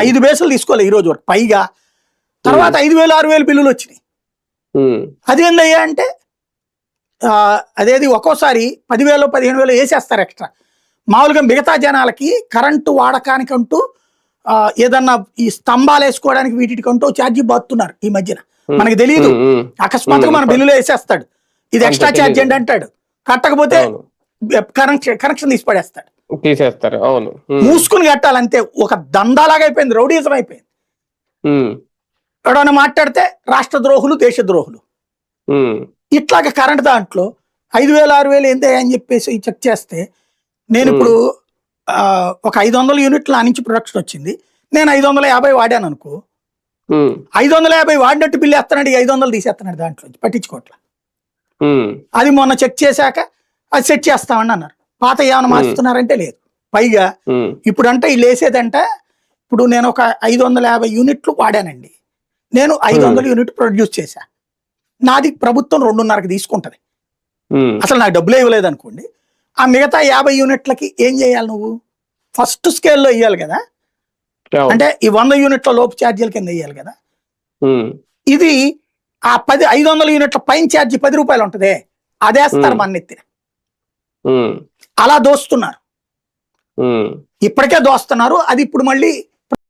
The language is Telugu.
ఐదు బేసులు తీసుకోవాలి ఈ రోజు వరకు పైగా. తర్వాత ఐదు వేలు ఆరు వేలు బిల్లులు వచ్చినాయి. అది ఏందయ్యా అంటే ఆ, అదేది ఒక్కోసారి పదివేలు పదిహేను వేలు వేసేస్తారు ఎక్స్ట్రా. మామూలుగా మిగతా జనాలకి కరెంటు వాడకానికంటూ ఆ, ఏదన్నా ఈ స్తంభాలు వేసుకోవడానికి వీటికంటూ ఛార్జీ బాతున్నారు ఈ మధ్యన. మనకి తెలియదు అకస్మాత్తుగా మన. బిల్లులో వేసేస్తాడు. ఇది ఎక్స్ట్రా ఛార్జ్. ఏంటి అంటాడు కట్టకపోతే కనెక్షన్ కనెక్షన్ తీసి పడేస్తాడు తీసేస్తారు. అవును. మూసుకుని కట్టాలంతే. ఒక దందాలాగా అయిపోయింది. రౌడీజం అయిపోయింది. ఎవడన్నా మాట్లాడితే రాష్ట్ర ద్రోహులు దేశ ద్రోహులు. ఇట్లాగ కరెంట్ దాంట్లో ఐదు వేలు ఆరు వేలు ఏందే అని చెప్పేసి చెక్ చేస్తే నేను ఇప్పుడు ఒక ఐదు వందల యూనిట్ల నుంచి ప్రొడక్షన్ వచ్చింది. నేను ఐదు వందల యాభై వాడాను అనుకో. ఐదు వందల యాభై వాడినట్టు బిల్లు ఎత్తనాడు. ఈ ఐదు వందలు తీసేస్తున్నాడు దాంట్లో పట్టించుకోవట్లే. అది మొన్న చెక్ చేశాక అది సెట్ చేస్తామని అన్నారు. పాత ఏమైనా మార్చుతున్నారంటే లేదు. పైగా ఇప్పుడు అంటే వీళ్ళు వేసేదంట ఇప్పుడు నేను ఒక ఐదు వందల యాభై యూనిట్లు వాడానండి. నేను ఐదు వందల యూనిట్ ప్రొడ్యూస్ చేశా. నాది ప్రభుత్వం రెండున్నరకి తీసుకుంటది. అసలు నాకు డబ్బులే ఇవ్వలేదు అనుకోండి ఆ మిగతా యాభై యూనిట్లకి ఏం చేయాలి నువ్వు? ఫస్ట్ స్కేల్లో ఇవ్వాలి కదా. అంటే ఈ వంద యూనిట్ల లోపు ఛార్జీల కింద ఇవ్వాలి కదా. ఇది ఆ పది ఐదు వందల యూనిట్ల పైన ఛార్జీ పది రూపాయలు ఉంటదే. అదేస్తారు. మన నెత్తిన. అలా దోస్తున్నారు. ఇప్పటికే దోస్తున్నారు. అది ఇప్పుడు మళ్ళీ